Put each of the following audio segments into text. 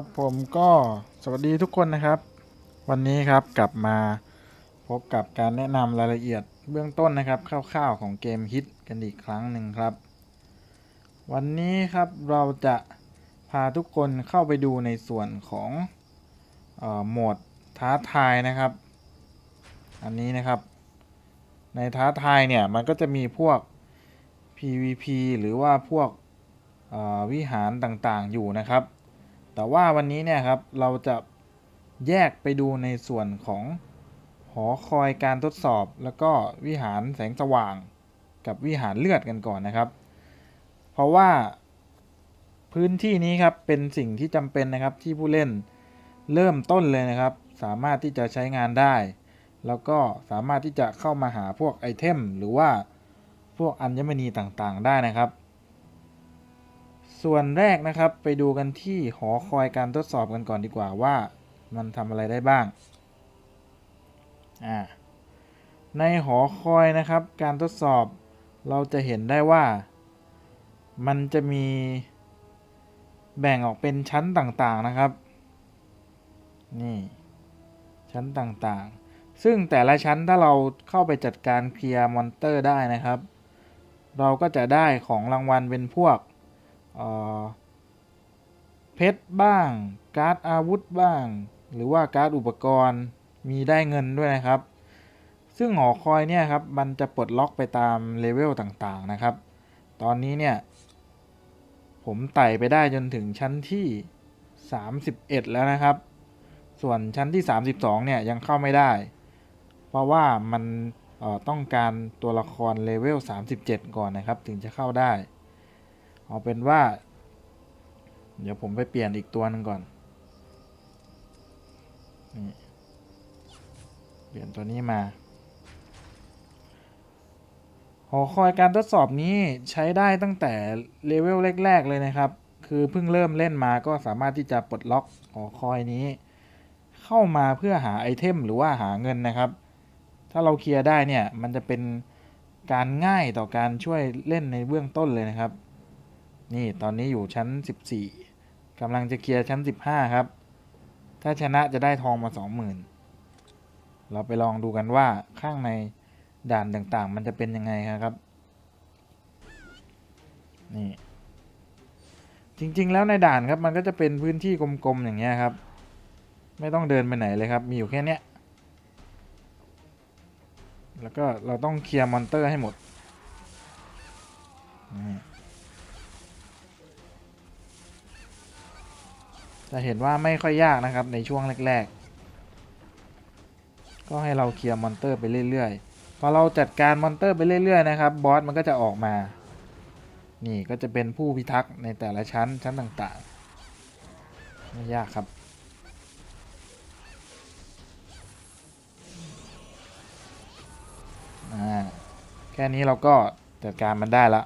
ครับผมก็สวัสดีทุกคนนะครับ วันนี้ครับกลับมาพบกับการแนะนำรายละเอียดเบื้องต้นนะครับคร่าวๆของเกมฮิตกันอีกครั้งหนึ่งครับ วันนี้ครับเราจะพาทุกคนเข้าไปดูในส่วนของออโหมดท้าทายนะครับ อันนี้นะครับ ในท้าทายเนี่ยมันก็จะมีพวก PVP หรือว่าพวกวิหารต่างๆอยู่นะครับ แต่ว่าวันนี้เนี่ยครับเราจะแยกไปดูในส่วนของหอคอยการทดสอบ แล้วก็วิหารแสงสว่าง กับวิหารเลือดกันก่อนนะครับ เพราะว่าพื้นที่นี้ครับเป็นสิ่งที่จำเป็นนะครับที่ผู้เล่นเริ่มต้นเลยนะครับ สามารถที่จะใช้งานได้ แล้วก็สามารถที่จะเข้ามาหาพวกไอเทมหรือว่าพวกอัญมณีต่างๆ ได้นะครับ ส่วนแรกนะครับไปดูกันที่หอคอยการทดสอบกันก่อนดีกว่าว่ามันทำอะไรได้บ้าง ในหอคอยนะครับ การทดสอบเราจะเห็นได้ว่า มันจะมีแบ่งออกเป็นชั้นต่างๆนะครับ นี่ชั้นต่างๆ ซึ่งแต่ละชั้นถ้าเราเข้าไปจัดการเคลียร์มอนเตอร์ได้นะครับ เราก็จะได้ของรางวัลเป็นพวก เพชรบ้าง การ์ดอาวุธบ้าง หรือว่าการ์ดอุปกรณ์มีได้เงินด้วยนะครับ ซึ่งหอคอยเนี่ยครับมันจะปลดล็อกไปตามเลเวลต่างๆนะครับ ตอนนี้เนี่ย ผมไต่ไปได้จนถึงชั้นที่ 31 แล้วนะครับ ส่วนชั้นที่ 32 เนี่ยยังเข้าไม่ได้ เพราะว่ามันต้องการตัวละครเลเวล 37 ก่อนนะครับ ถึงจะเข้าได้ เอาเป็นว่า เดี๋ยวผมไปเปลี่ยนอีกตัวหนึ่งก่อนนี่เปลี่ยนตัวนี้มาหอคอยการทดสอบนี้ใช้ได้ตั้งแต่เลเวลแรก ๆ เลยนะครับ คือเพิ่งเริ่มเล่นมาก็สามารถที่จะปลดล็อกหอคอยนี้ เข้ามาเพื่อหาไอเทมหรือว่าหาเงินนะครับ ถ้าเราเคลียร์ได้เนี่ย มันจะเป็นการง่ายต่อการช่วยเล่นในเบื้องต้นเลยนะครับ นี่ตอนนี้อยู่ชั้น 14กำลังจะเคลียร์ชั้น 15 ครับ ถ้าชนะจะได้ทองมา 20,000 เราไปลองดูกันว่าข้างในด่านต่างๆ มันจะเป็นยังไงครับ นี่ จริงๆ แล้วในด่านครับมันก็จะเป็นพื้นที่กลมๆ อย่างเงี้ยครับ ไม่ต้องเดินไปไหนเลยครับ มีอยู่แค่เนี้ย แล้วก็เราต้องเคลียร์มอนเตอร์ให้หมดนี่ จะเห็นว่าไม่ค่อยยากนะครับในช่วงแรกๆ ก็ให้เราเคลียร์มอนเตอร์ไปเรื่อยๆ พอเราจัดการมอนเตอร์ไปเรื่อยๆนะครับบอสมันก็จะออกมา นี่ก็จะเป็นผู้พิทักษ์ในแต่ละชั้นชั้นต่างๆ ไม่ยากครับแค่นี้เราก็จัดการมันได้ละ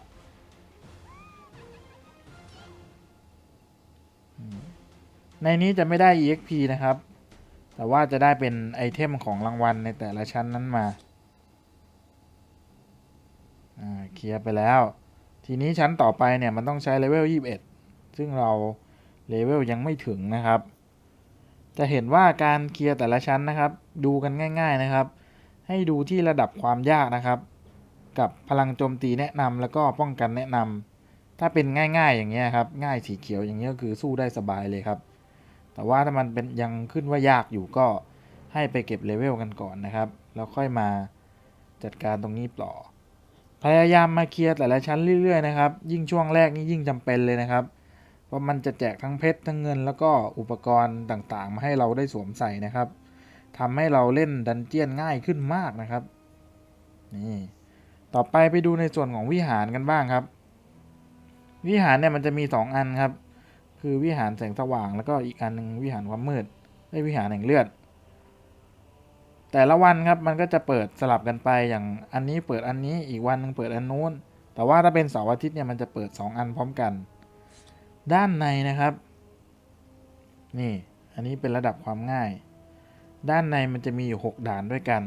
ในนี้จะไม่ได้ EXP นะครับ แต่ว่าจะได้เป็นไอเทมของรางวัลในแต่ละชั้นนั้นมาเคลียร์ไปแล้ว ทีนี้ชั้นต่อไปเนี่ยมันต้องใช้เลเวล21 ซึ่งเราเลเวลยังไม่ถึงนะครับ จะเห็นว่าการเคลียร์แต่ละชั้นนะครับ ดูกันง่าย ๆนะครับ ให้ดูที่ระดับความยากนะครับ กับพลังโจมตีแนะนำแล้วก็ป้องกันแนะนำถ้าเป็นง่ายๆอย่างเงี้ยครับ ง่ายสีเขียวอย่างเงี้ยก็คือสู้ได้สบายเลยครับ แต่ว่าถ้ามันเป็นยังขึ้นว่ายากอยู่ก็ให้ไปเก็บเลเวลกันก่อนนะครับ แล้วค่อยมาจัดการตรงนี้ต่อ พยายามมาเคลียร์แต่ละชั้นเรื่อยๆนะครับ ยิ่งช่วงแรกนี่ยิ่งจำเป็นเลยนะครับ เพราะมันจะแจกทั้งเพชรทั้งเงิน แล้วก็อุปกรณ์ต่างๆ มาให้เราได้สวมใส่นะครับทำให้เราเล่นดันเจียนง่ายขึ้นมากนะครับ นี่ ต่อไปไปดูในส่วนของวิหารกันบ้างครับ วิหารเนี่ยมันจะมี 2 อันครับ คือวิหารแสงสว่าง แล้วก็อีกอันหนึ่งวิหารความมืดไอ้วิหารแห่งเลือด แต่ละวันครับมันก็จะเปิดสลับกันไปอย่างอันนี้เปิดอันนี้อีกวันหนึงเปิดอันนู้น แต่ว่าถ้าเป็นเสาร์อาทิตย์เนี่ยมันจะเปิด 2 อันพร้อมกัน ด้านในนะครับ นี่อันนี้เป็นระดับความง่าย ด้านในมันจะมีอยู่ 6 ด่านด้วยกัน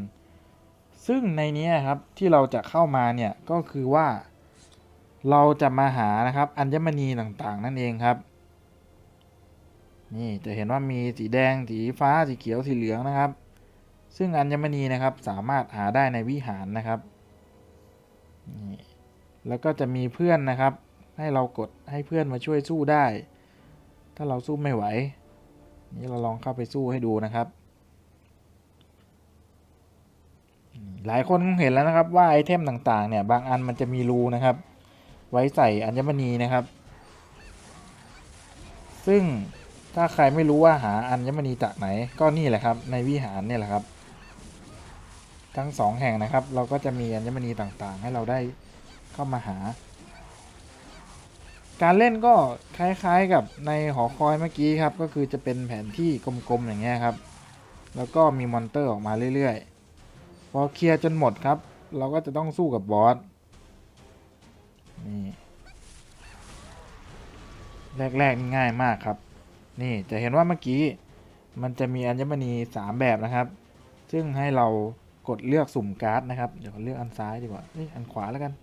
ซึ่งในนี้ครับที่เราจะเข้ามาเนี่ยก็คือว่าเราจะมาหานะครับอัญมณีต่างๆ นั่นเองครับ นี่จะเห็นว่ามีสีแดง สีฟ้า สีเขียว สีเหลืองนะครับ ซึ่งอัญมณีนะครับสามารถหาได้ในวิหารนะครับ นี่ แล้วก็จะมีเพื่อนนะครับ ให้เรากดให้เพื่อนมาช่วยสู้ได้ ถ้าเราสู้ไม่ไหว นี่เราลองเข้าไปสู้ให้ดูนะครับหลายคนคงเห็นแล้วนะครับว่าไอเทมต่างๆเนี่ยบางอันมันจะมีรูนะครับ ไว้ใส่อัญมณีนะครับ ซึ่ง ถ้าใครไม่รู้ว่าหาอัญมณีจากไหน ก็นี่แหละครับ ในวิหารเนี่ยแหละครับ ทั้งสองแห่งนะครับ เราก็จะมีอัญมณีต่างๆ ให้เราได้เข้ามาหา การเล่นก็คล้ายๆกับในหอคอยเมื่อกี้ครับ ก็คือจะเป็นแผนที่กลมๆอย่างเงี้ยครับ แล้วก็มีมอนเตอร์ออกมาเรื่อยๆ พอเคลียร์จนหมดครับ เราก็จะต้องสู้กับบอสนี่แรกๆง่ายมากครับ นี่จะเห็นว่าเมื่อกี้มันจะมีอัญมณีสามแบบนะครับ ซึ่งให้เรากดเลือกสุ่มการ์ดนะครับ เดี๋ยวเลือกอันซ้ายดีกว่าเอ้ยอันขวาแล้วกัน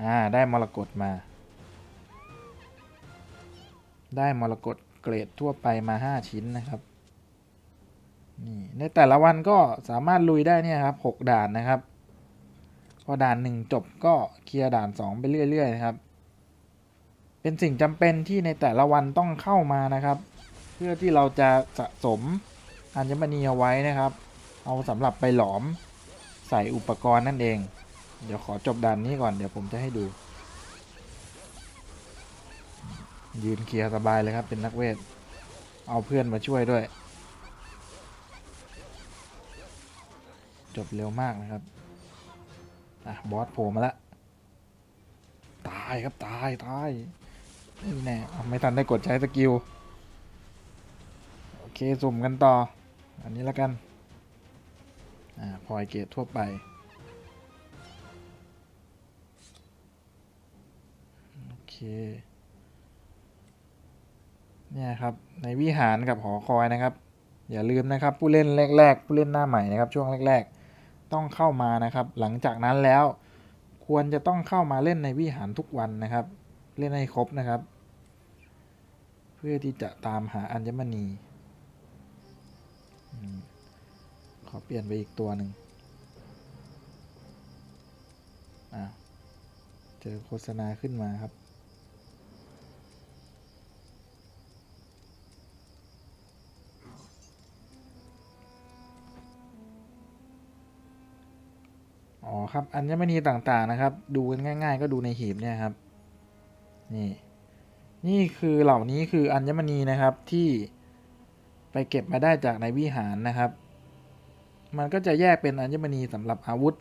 อ่า ได้มรกตมา ได้มรกตเกรดทั่วไปมา 5 ชิ้นนะครับ นี่ในแต่ละวันก็สามารถลุยได้เนี่ยครับ 6 ด่านนะครับ พอด่าน 1 จบก็เคลียร์ด่าน 2 ไปเรื่อยๆนะครับ เป็นสิ่งจำเป็นที่ในแต่ละวันต้องเข้ามานะครับ เพื่อที่เราจะสะสมอัญมณีเอาไว้นะครับ เอาสำหรับไปหลอมใส่อุปกรณ์นั่นเอง เดี๋ยวขอจบด่านนี้ก่อนเดี๋ยวผมจะให้ดู ยืนเคลียร์สบายเลยครับเป็นนักเวท เอาเพื่อนมาช่วยด้วย จบเร็วมากนะครับ อะ บอสโผล่มาละตายครับตายตาย นี่แน่ไม่ทันได้กดใช้สกิล โอเค สุ่มกันต่อ อันนี้แล้วกัน อ่าพลอยเกตทั่วไป โอเค เนี่ยครับ ในวิหารกับหอคอยนะครับ อย่าลืมนะครับ ผู้เล่นแรก ๆ ผู้เล่นหน้าใหม่นะครับ ช่วงแรก ๆ ต้องเข้ามานะครับ หลังจากนั้นแล้ว ควรจะต้องเข้ามาเล่นในวิหารทุกวันนะครับ เล่นให้ครบนะครับ เพื่อที่จะตามหาอัญมณีขอเปลี่ยนไปอีกตัวหนึ่งอ่าเจอโฆษณาขึ้นมาครับอ๋อครับอัญมณีต่างๆนะครับ ดูกันง่าย ๆ ก็ดูในหีบเนี่ยครับ นี่นี่คือเหล่านี้คืออัญมณีนะครับที่ไปเก็บมาได้จากในวิหารนะครับ มันก็จะแยกเป็นอัญมณีสำหรับอาวุธ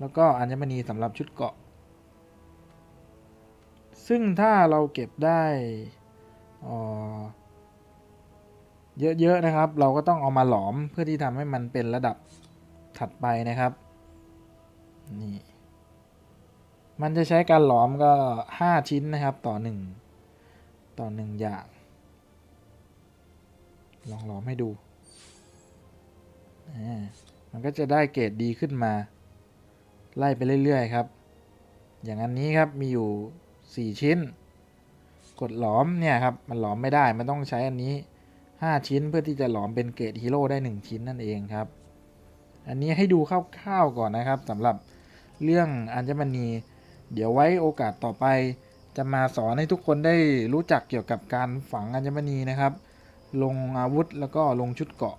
แล้วก็อัญมณีสำหรับชุดเกราะ ซึ่งถ้าเราเก็บได้เยอะๆนะครับ เราก็ต้องเอามาหลอมเพื่อที่ทำให้มันเป็นระดับถัดไปนะครับ นี่ มันจะใช้การหลอมก็ห้าชิ้นนะครับต่อหนึ่งต่อหนึ่งอย่าง ลองหลอมให้ดู มันก็จะได้เกรดดีขึ้นมา ไล่ไปเรื่อย ๆ ครับ อย่างอันนี้ครับมีอยู่สี่ชิ้น กดหลอมเนี่ยครับ มันหลอมไม่ได้ มันต้องใช้อันนี้ห้าชิ้นเพื่อที่จะหลอมเป็นเกรดฮีโร่ได้หนึ่งชิ้นนั่นเองครับ อันนี้ให้ดูคร่าวๆก่อนนะครับสำหรับเรื่องอัญมณี เดี๋ยวไว้โอกาสต่อไป จะมาสอนให้ทุกคนได้รู้จักเกี่ยวกับการฝังอัญมณีนะครับ ลงอาวุธแล้วก็ลงชุดเกาะ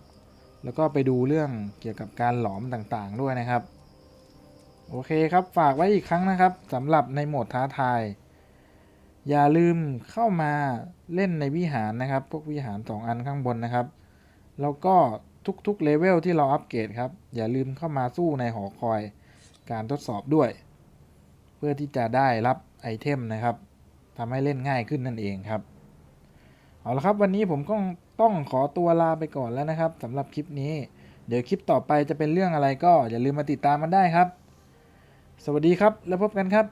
แล้วก็ไปดูเรื่องเกี่ยวกับการหลอมต่างๆด้วยนะครับ โอเคครับฝากไว้อีกครั้งนะครับสำหรับในโหมดท้าทาย อย่าลืมเข้ามาเล่นในวิหารนะครับ พวกวิหารสองอันข้างบนนะครับ แล้วก็ทุกๆเลเวลที่เราอัปเกรดครับ อย่าลืมเข้ามาสู้ในหอคอยการทดสอบด้วย เพื่อที่จะได้รับไอเทมนะครับทำให้เล่นง่ายขึ้นนั่นเองครับ เอาละครับวันนี้ผมก็ต้องขอตัวลาไปก่อนแล้วนะครับสำหรับคลิปนี้ เดี๋ยวคลิปต่อไปจะเป็นเรื่องอะไรก็อย่าลืมมาติดตามมันได้ครับ สวัสดีครับแล้วพบกันครับ